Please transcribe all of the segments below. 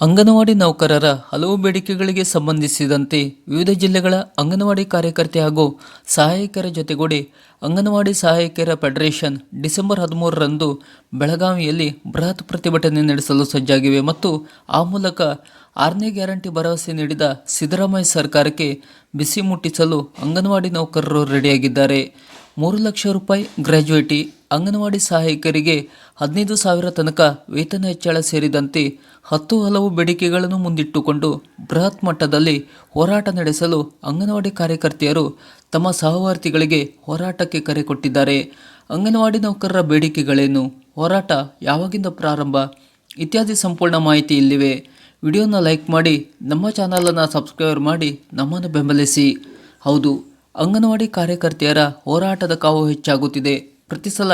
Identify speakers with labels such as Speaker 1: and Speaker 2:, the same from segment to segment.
Speaker 1: ಅಂಗನವಾಡಿ ನೌಕರರ ಹಲವು ಬೇಡಿಕೆಗಳಿಗೆ ಸಂಬಂಧಿಸಿದಂತೆ ವಿವಿಧ ಜಿಲ್ಲೆಗಳ ಅಂಗನವಾಡಿ ಕಾರ್ಯಕರ್ತೆ ಹಾಗೂ ಸಹಾಯಕರ ಜೊತೆಗೂಡಿ ಅಂಗನವಾಡಿ ಸಹಾಯಕಿಯರ ಫೆಡರೇಷನ್ ಡಿಸೆಂಬರ್ ಹದಿಮೂರರಂದು ಬೆಳಗಾವಿಯಲ್ಲಿ ಬೃಹತ್ ಪ್ರತಿಭಟನೆ ನಡೆಸಲು ಸಜ್ಜಾಗಿವೆ ಮತ್ತು ಆ ಮೂಲಕ ಆರನೇ ಗ್ಯಾರಂಟಿ ಭರವಸೆ ನೀಡಿದ ಸಿದ್ದರಾಮಯ್ಯ ಸರ್ಕಾರಕ್ಕೆ ಬಿಸಿ ಮುಟ್ಟಿಸಲು ಅಂಗನವಾಡಿ ನೌಕರರು ರೆಡಿಯಾಗಿದ್ದಾರೆ. ಮೂರು ಲಕ್ಷ ರೂಪಾಯಿ ಗ್ರ್ಯಾಜುಯೇಟಿ ಅಂಗನವಾಡಿ ಸಹಾಯಕರಿಗೆ ಹದಿನೈದು ಸಾವಿರ ತನಕ ವೇತನ ಹೆಚ್ಚಳ ಸೇರಿದಂತೆ ಹತ್ತು ಹಲವು ಬೇಡಿಕೆಗಳನ್ನು ಮುಂದಿಟ್ಟುಕೊಂಡು ಬೃಹತ್ ಮಟ್ಟದಲ್ಲಿ ಹೋರಾಟ ನಡೆಸಲು ಅಂಗನವಾಡಿ ಕಾರ್ಯಕರ್ತೆಯರು ತಮ್ಮ ಸಹವರ್ತಿಗಳಿಗೆ ಹೋರಾಟಕ್ಕೆ ಕರೆ ಕೊಟ್ಟಿದ್ದಾರೆ. ಅಂಗನವಾಡಿ ನೌಕರರ ಬೇಡಿಕೆಗಳೇನು? ಹೋರಾಟ ಯಾವಾಗಿಂದ ಪ್ರಾರಂಭ? ಇತ್ಯಾದಿ ಸಂಪೂರ್ಣ ಮಾಹಿತಿ ಇಲ್ಲಿವೆ. ವಿಡಿಯೋನ ಲೈಕ್ ಮಾಡಿ, ನಮ್ಮ ಚಾನಲನ್ನು ಸಬ್ಸ್ಕ್ರೈಬ್ ಮಾಡಿ ನಮ್ಮನ್ನು ಬೆಂಬಲಿಸಿ. ಹೌದು, ಅಂಗನವಾಡಿ ಕಾರ್ಯಕರ್ತೆಯರ ಹೋರಾಟದ ಕಾವು ಹೆಚ್ಚಾಗುತ್ತಿದೆ. ಪ್ರತಿ ಸಲ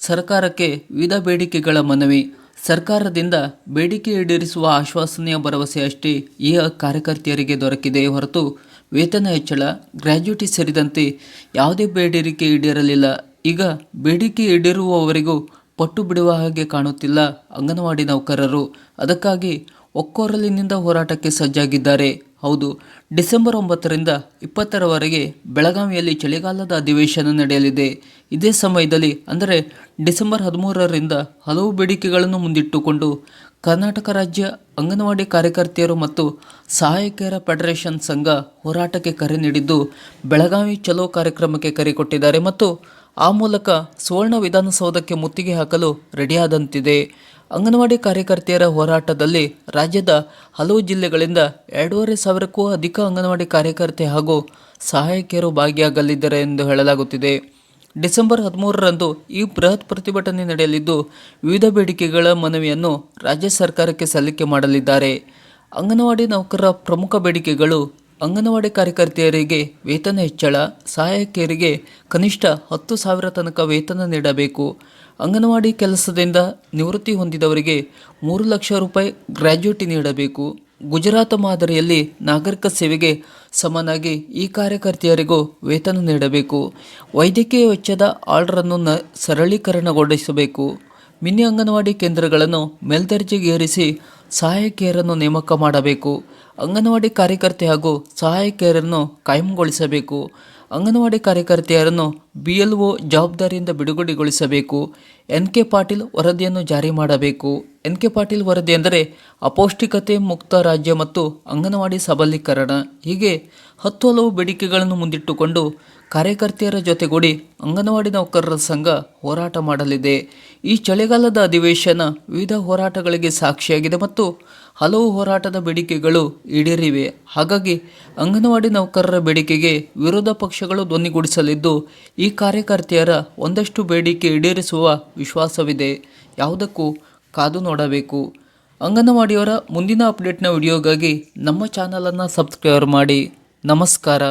Speaker 1: ಸರ್ಕಾರಕ್ಕೆ ವಿವಿಧ ಬೇಡಿಕೆಗಳ ಮನವಿ. ಸರ್ಕಾರದಿಂದ ಬೇಡಿಕೆ ಈಡೇರಿಸುವ ಆಶ್ವಾಸನೆಯ ಭರವಸೆ ಅಷ್ಟೇ ಈ ಕಾರ್ಯಕರ್ತೆಯರಿಗೆ ದೊರಕಿದೆ ಹೊರತು ವೇತನ ಹೆಚ್ಚಳ ಗ್ರ್ಯಾಜ್ಯುಟಿ ಸೇರಿದಂತೆ ಯಾವುದೇ ಬೇಡಿಕೆ ಈಡೇರಲಿಲ್ಲ. ಈಗ ಬೇಡಿಕೆ ಈಡೇರುವವರೆಗೂ ಪಟ್ಟು ಬಿಡುವ ಹಾಗೆ ಕಾಣುತ್ತಿಲ್ಲ ಅಂಗನವಾಡಿ ನೌಕರರು. ಅದಕ್ಕಾಗಿ ಒಕ್ಕೋರಲಿನಿಂದ ಹೋರಾಟಕ್ಕೆ ಸಜ್ಜಾಗಿದ್ದಾರೆ. ಹೌದು, ಡಿಸೆಂಬರ್ ಒಂಬತ್ತರಿಂದ ಇಪ್ಪತ್ತರವರೆಗೆ ಬೆಳಗಾವಿಯಲ್ಲಿ ಚಳಿಗಾಲದ ಅಧಿವೇಶನ ನಡೆಯಲಿದೆ. ಇದೇ ಸಮಯದಲ್ಲಿ, ಅಂದರೆ ಡಿಸೆಂಬರ್ ಹದಿಮೂರರಿಂದ ಹಲವು ಬೇಡಿಕೆಗಳನ್ನು ಮುಂದಿಟ್ಟುಕೊಂಡು, ಕರ್ನಾಟಕ ರಾಜ್ಯ ಅಂಗನವಾಡಿ ಕಾರ್ಯಕರ್ತೆಯರು ಮತ್ತು ಸಹಾಯಕಿಯರ ಫೆಡರೇಷನ್ ಸಂಘ ಹೋರಾಟಕ್ಕೆ ಕರೆ ನೀಡಿದ್ದು, ಬೆಳಗಾವಿ ಚಲೋ ಕಾರ್ಯಕ್ರಮಕ್ಕೆ ಕರೆ ಕೊಟ್ಟಿದ್ದಾರೆ ಮತ್ತು ಆ ಮೂಲಕ ಸುವರ್ಣ ವಿಧಾನಸೌಧಕ್ಕೆ ಮುತ್ತಿಗೆ ಹಾಕಲು ರೆಡಿಯಾದಂತಿದೆ. ಅಂಗನವಾಡಿ ಕಾರ್ಯಕರ್ತೆಯರ ಹೋರಾಟದಲ್ಲಿ ರಾಜ್ಯದ ಹಲವು ಜಿಲ್ಲೆಗಳಿಂದ ಎರಡೂವರೆ ಸಾವಿರಕ್ಕೂ ಅಧಿಕ ಅಂಗನವಾಡಿ ಕಾರ್ಯಕರ್ತೆ ಹಾಗೂ ಸಹಾಯಕಿಯರು ಭಾಗಿಯಾಗಲಿದ್ದಾರೆ ಎಂದು ಹೇಳಲಾಗುತ್ತಿದೆ. ಡಿಸೆಂಬರ್ ಹದಿಮೂರರಂದು ಈ ಬೃಹತ್ ಪ್ರತಿಭಟನೆ ನಡೆಯಲಿದ್ದು, ವಿವಿಧ ಬೇಡಿಕೆಗಳ ಮನವಿಯನ್ನು ರಾಜ್ಯ ಸರ್ಕಾರಕ್ಕೆ ಸಲ್ಲಿಕೆ ಮಾಡಲಿದ್ದಾರೆ. ಅಂಗನವಾಡಿ ನೌಕರರ ಪ್ರಮುಖ ಬೇಡಿಕೆಗಳು, ಅಂಗನವಾಡಿ ಕಾರ್ಯಕರ್ತೆಯರಿಗೆ ವೇತನ ಹೆಚ್ಚಳ, ಸಹಾಯಕಿಯರಿಗೆ ಕನಿಷ್ಠ ಹತ್ತು ಸಾವಿರ ತನಕ ವೇತನ ನೀಡಬೇಕು. ಅಂಗನವಾಡಿ ಕೆಲಸದಿಂದ ನಿವೃತ್ತಿ ಹೊಂದಿದವರಿಗೆ ಮೂರು ಲಕ್ಷ ರೂಪಾಯಿ ಗ್ರ್ಯಾಜ್ಯುಟಿ ನೀಡಬೇಕು. ಗುಜರಾತ್ ಮಾದರಿಯಲ್ಲಿ ನಾಗರಿಕ ಸೇವೆಗೆ ಸಮನಾಗಿ ಈ ಕಾರ್ಯಕರ್ತೆಯರಿಗೂ ವೇತನ ನೀಡಬೇಕು. ವೈದ್ಯಕೀಯ ವೆಚ್ಚದ ಆರ್ಡರನ್ನು ನ ಸರಳೀಕರಣಗೊಳಿಸಬೇಕು. ಮಿನಿ ಅಂಗನವಾಡಿ ಕೇಂದ್ರಗಳನ್ನು ಮೇಲ್ದರ್ಜೆಗೇರಿಸಿ ಸಹಾಯಕಿಯರನ್ನು ನೇಮಕ ಮಾಡಬೇಕು. ಅಂಗನವಾಡಿ ಕಾರ್ಯಕರ್ತೆ ಹಾಗೂ ಸಹಾಯಕಿಯರನ್ನು ಕಾಯಂಗೊಳಿಸಬೇಕು. ಅಂಗನವಾಡಿ ಕಾರ್ಯಕರ್ತೆಯರನ್ನು ಬಿ ಎಲ್ ಒ ಜವಾಬ್ದಾರಿಯಿಂದ ಬಿಡುಗಡೆಗೊಳಿಸಬೇಕು. ಎನ್ ಕೆ ಪಾಟೀಲ್ ವರದಿಯನ್ನು ಜಾರಿ ಮಾಡಬೇಕು. ಎನ್ ಕೆ ಪಾಟೀಲ್ ವರದಿ ಎಂದರೆ ಅಪೌಷ್ಟಿಕತೆ, ಮುಕ್ತ ರಾಜ್ಯ ಮತ್ತು ಅಂಗನವಾಡಿ ಸಬಲೀಕರಣ. ಹೀಗೆ ಹತ್ತು ಹಲವು ಬೇಡಿಕೆಗಳನ್ನು ಮುಂದಿಟ್ಟುಕೊಂಡು ಕಾರ್ಯಕರ್ತೆಯರ ಜೊತೆಗೂಡಿ ಅಂಗನವಾಡಿ ನೌಕರರ ಸಂಘ ಹೋರಾಟ ಮಾಡಲಿದೆ. ಈ ಚಳಿಗಾಲದ ಅಧಿವೇಶನ ವಿವಿಧ ಹೋರಾಟಗಳಿಗೆ ಸಾಕ್ಷಿಯಾಗಿದೆ ಮತ್ತು ಹಲವು ಹೋರಾಟದ ಬೇಡಿಕೆಗಳು ಈಡೇರಿವೆ. ಹಾಗಾಗಿ ಅಂಗನವಾಡಿ ನೌಕರರ ಬೇಡಿಕೆಗೆ ವಿರೋಧ ಪಕ್ಷಗಳು ಧ್ವನಿಗೂಡಿಸಲಿದ್ದು ಈ ಕಾರ್ಯಕರ್ತೆಯರ ಒಂದಷ್ಟು ಬೇಡಿಕೆ ಈಡೇರಿಸುವ ವಿಶ್ವಾಸವಿದೆ. ಯಾವುದಕ್ಕೂ ಕಾದು ನೋಡಬೇಕು. ಅಂಗನವಾಡಿಯವರ ಮುಂದಿನ ಅಪ್ಡೇಟ್ನ ವಿಡಿಯೋಗಾಗಿ ನಮ್ಮ ಚಾನಲನ್ನು ಸಬ್ಸ್ಕ್ರೈಬ್ ಮಾಡಿ. ನಮಸ್ಕಾರ.